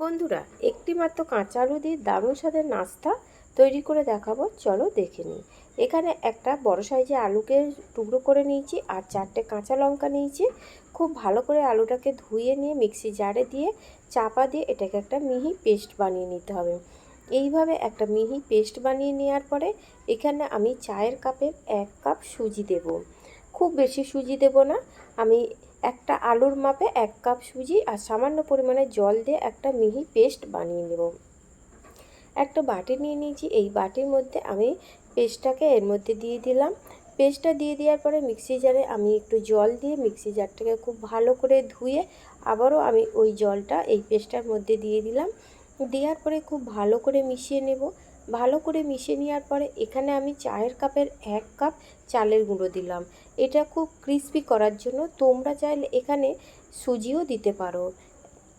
বন্ধুরা একটি মাত্র কাঁচা আলু দিয়ে দারুণ স্বাদের নাস্তা তৈরি করে দেখাবো। চলো দেখে নিই। এখানে একটা বড় সাইজে আলুকে টুকরো করে নিয়েছি আর চারটে কাঁচা লঙ্কা নিয়েছি। খুব ভালো করে আলুটাকে ধুয়ে নিয়ে মিক্সি জারে দিয়ে চাপা দিয়ে এটাকে একটা মিহি পেস্ট বানিয়ে নিতে হবে। এইভাবে একটা মিহি পেস্ট বানিয়ে নেওয়ার পরে এখানে আমি চায়ের কাপের এক কাপ সুজি দেব। খুব বেশি সুজি দেব না। আমি একটা আলুর মাপে এক কাপ সুজি আর সামান্য পরিমাণে জল দিয়ে একটা মিহি পেস্ট বানিয়ে নেব। একটা বাটি নিয়ে নিয়েছি। এই বাটির মধ্যে আমি পেস্টটাকে এর মধ্যে দিয়ে দিলাম। পেস্টটা দিয়ে দেওয়ার পরে মিক্সি জারে আমি একটু জল দিয়ে মিক্সি জারটাকে খুব ভালো করে ধুয়ে আবারও আমি ওই জলটা এই পেস্টটার মধ্যে দিয়ে দিলাম। দেওয়ার পরে খুব ভালো করে মিশিয়ে নেব। ভালো করে মিশিয়ে নেওয়ার পরে এখানে আমি চায়ের কাপের এক কাপ চালের গুঁড়ো দিলাম। এটা খুব ক্রিস্পি করার জন্য তোমরা চাইলে এখানে সুজিও দিতে পারো।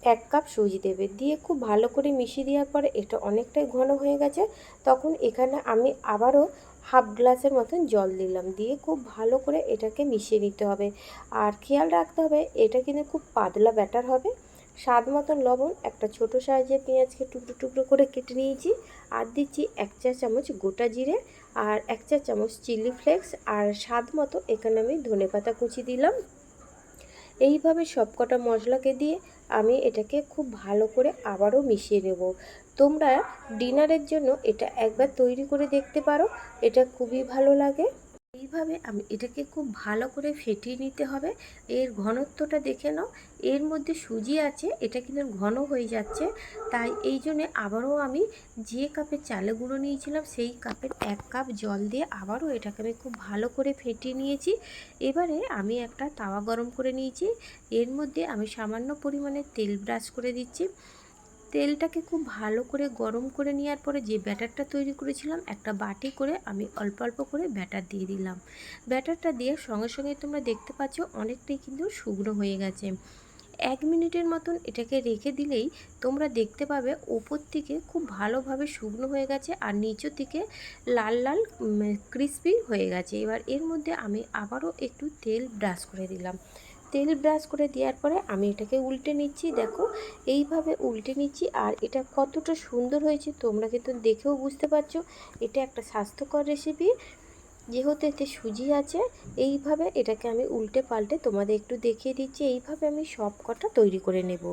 এক কাপ সুজি দেবে। দিয়ে খুব ভালো করে মিশিয়ে দেওয়ার পরে এটা অনেকটাই ঘন হয়ে গেছে, তখন এখানে আমি আবারও হাফ গ্লাসের মতন জল দিলাম। দিয়ে খুব ভালো করে এটাকে মিশিয়ে নিতে হবে। আর খেয়াল রাখতে হবে, এটা কিন্তু খুব পাতলা ব্যাটার হবে। স্বাদ মতন লবণ, একটা ছোট সাইজে পেঁয়াজকে টুকরো টুকরো করে কেটে নিয়েছি। আর দিচ্ছি এক চা চামচ গোটা জিরে আর এক চা চামচ চিলি ফ্লেক্স। আর স্বাদ মতো এখানে আমি ধনে পাতা কুচি দিলাম। এইভাবে সবকটা মশলাকে দিয়ে আমি এটাকে খুব ভালো করে আবারও মিশিয়ে নেব। তোমরা ডিনারের জন্য এটা একবার তৈরি করে দেখতে পারো। এটা খুবই ভালো লাগে। এইভাবে আমি এটাকে খুব ভালো করে ফেটিয়ে নিতে হবে। এর ঘনত্বটা দেখে নাও। এর মধ্যে সুজি আছে, এটা কিন্তু ঘন হয়ে যাচ্ছে। তাই এই জন্যে আবারও আমি যে কাপের চালে গুঁড়ো নিয়েছিলাম, সেই কাপের এক কাপ জল দিয়ে আবারও এটাকে আমি খুব ভালো করে ফেটিয়ে নিয়েছি। এবারে আমি একটা তাওয়া গরম করে নিয়েছি। এর মধ্যে আমি সামান্য পরিমাণে তেল ব্রাশ করে দিচ্ছি। তেলটাকে খুব ভালো করে গরম করে নেওয়ার পরে যে ব্যাটারটা তৈরি করেছিলাম, একটা বাটি করে আমি অল্প অল্প করে ব্যাটার দিয়ে দিলাম। ব্যাটারটা দিয়ে সঙ্গে সঙ্গে তোমরা দেখতে পাচ্ছ অনেকটাই কিন্তু শুকনো হয়ে গেছে। এক মিনিটের মতন এটাকে রেখে দিলেই তোমরা দেখতে পাবে ওপর থেকে খুব ভালোভাবে শুকনো হয়ে গেছে আর নিচের থেকে লাল লাল ক্রিস্পি হয়ে গেছে। এবার এর মধ্যে আমি আবারও একটু তেল ব্রাশ করে দিলাম। তেল ব্রাশ করে দেওয়ার পরে আমি এটাকে উল্টে নিচ্ছি, দেখো। এইভাবে উল্টে নিচ্ছি আর এটা কতটা সুন্দর হয়েছে, তোমরা কিন্তু দেখেও বুঝতে পারছ। এটা একটা স্বাস্থ্যকর রেসিপি যেহেতু এতে সুজি আছে, এইভাবে এটাকে আমি উল্টে পাল্টে তোমাদের একটু দেখিয়ে দিচ্ছি, এইভাবে আমি সব কটা তৈরি করে নেব।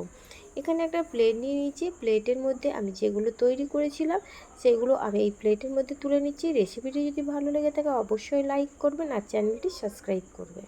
এখানে একটা প্লেট নিয়ে নিয়েছি প্লেটের মধ্যে আমি যেগুলো তৈরি করেছিলাম, সেগুলো আমি এই প্লেটের মধ্যে তুলে নিচ্ছি। রেসিপিটি যদি ভালো লেগে থাকে, অবশ্যই লাইক করবেন আর চ্যানেলটি সাবস্ক্রাইব করবেন।